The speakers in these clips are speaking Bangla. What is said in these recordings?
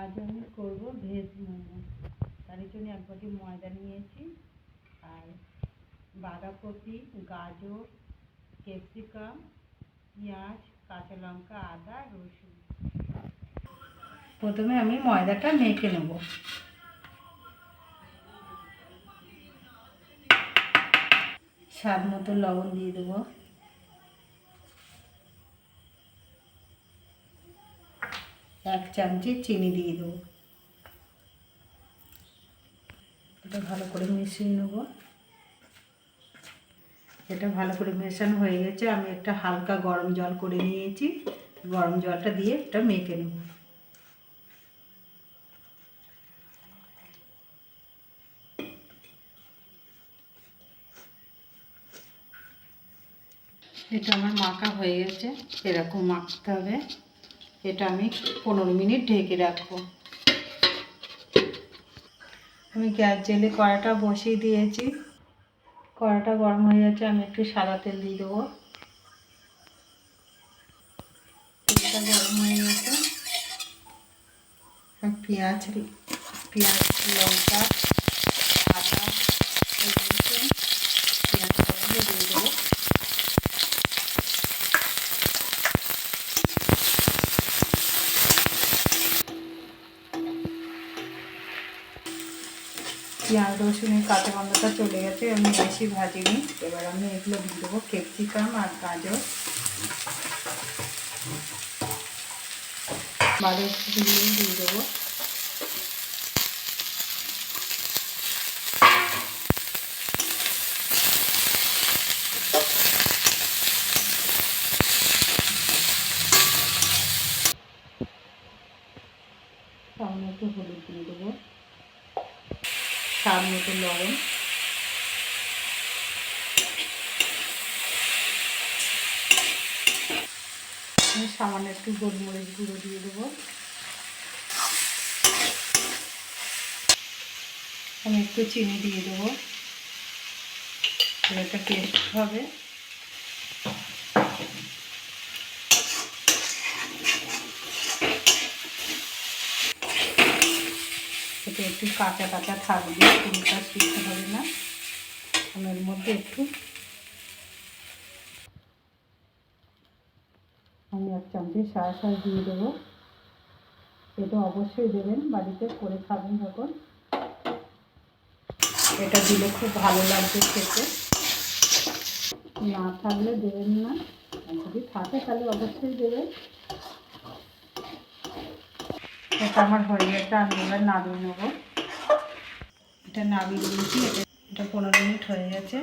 আজ আমি করব ভেজ মোমো। তার জন্য এক বাটি ময়দা নিয়েছি আর বাঁধাকপি, গাজর, ক্যাপসিকাম, পেঁয়াজ, কাঁচা লঙ্কা, আদা, রসুন। প্রথমে আমি ময়দাটা মেখে নেব। স্বাদ মতো লবণ দিয়ে দেবো। এক চামচি চিনি দিয়ে দেবো। এটা ভালো করে মিশিয়ে নেব। এটা ভালো করে মেশানো হয়ে গেছে। আমি একটা হালকা গরম জল করে নিয়েছি। গরম জলটা দিয়ে এটা মেখে নেব। এটা আমার মাখা হয়ে গেছে। এরকম মাখতে হবে। এটা আমি পনেরো মিনিট ঢেকে রাখব। আমি গ্যাস জেলে কড়াটা বসিয়ে দিয়েছি। কড়াটা গরম হয়ে যাচ্ছে আমি একটু সাদা তেল দিয়ে দেবো। গরম হয়ে গেছে। পেঁয়াজ পেঁয়াজ, লঙ্কা আদা রসুন পেঁয়াজটা দিয়ে দেবো পেঁয়াজ রসুনের কাঁচা গন্ধটা চলে গেছে, আমি বেশি ভাজিনি। এবার আমি এগুলো দিয়ে দেবো, ক্যাপসিকাম আর গাজর। দিয়ে দেবো। সামান্য একটু হলুদ দিয়ে দেবো। স্বাদ মতো লবণ। সামান্য একটু গোলমরিচ গুঁড়ো দিয়ে দেবো। আমি একটু চিনি দিয়ে দেবো। এটা টেস্ট হবে। একটু কাঁচা কাঁচা থাকবে, পুরোটা সিদ্ধ হবে না। আমি মধ্যে একটু আমি এক চামচি সারা সার দিয়ে দেবো। এটা অবশ্যই দেবেন, বাড়িতে করে খাবেন যখন। এটা দিলে খুব ভালো লাগবে খেতে। না থাকলে দেবেন না। যদি থাকে তাহলে অবশ্যই দেবেন। এটা আমার হয়ে আমি এবার নামিয়ে নেব। এটা নামিয়ে দিয়েছি, এটা এটা পনেরো মিনিট হয়ে গেছে।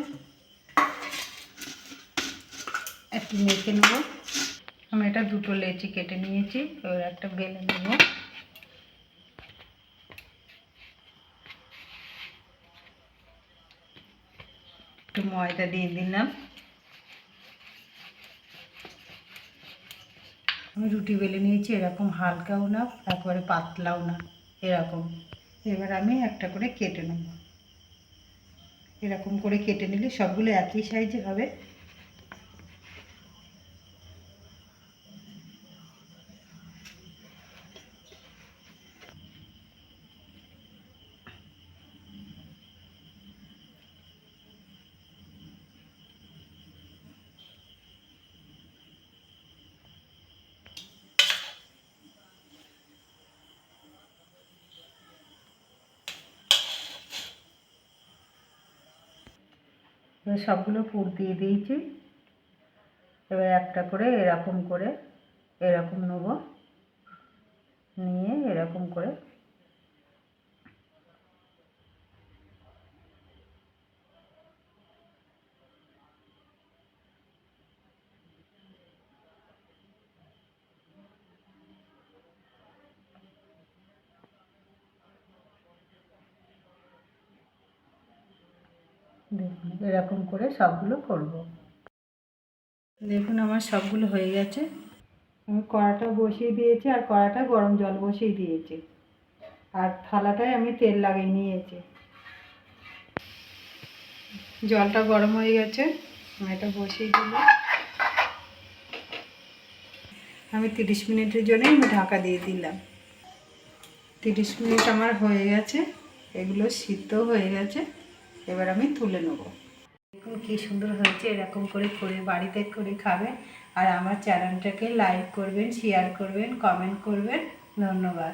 একটু মেখে নেব। আমি এটা দুটো লেচি কেটে নিয়েছি, এবার একটা বেলে নেব। একটু ময়দা দিয়ে দিলাম। আমি রুটি বেলে নিয়েছি, এরকম হালকাও না একবারে পাতলাও না, এরকম। এবার আমি একটা করে কেটে নেব। এরকম করে কেটে নিলে সবগুলো একই সাইজে হবে। সবগুলো পুর দিয়ে দিয়েছি। এবার একটা করে এরকম করে এরকম নেব। নিয়ে এরকম করে দেখুন এরকম করে সবগুলো করব। দেখুন আমার সবগুলো হয়ে গেছে। আমি কড়াটা বসিয়ে দিয়েছি আর কড়াটা গরম জল বসিয়ে দিয়েছি। আর থালাটায় আমি তেল লাগিয়ে নিয়েছি। জলটা গরম হয়ে গেছে আমি এটা বসিয়ে দিলাম। আমি তিরিশ মিনিটের জন্যই আমি ঢাকা দিয়ে দিলাম। তিরিশ মিনিট আমার হয়ে গেছে এগুলো সিদ্ধ হয়ে গেছে। এবার আমি তুলে নেব। দেখুন কী সুন্দর হয়েছে, এরকম করে করে বাড়িতে করে খাবেন আর আমার চ্যানেলটাকে লাইক করবেন শেয়ার করবেন কমেন্ট করবেন। ধন্যবাদ।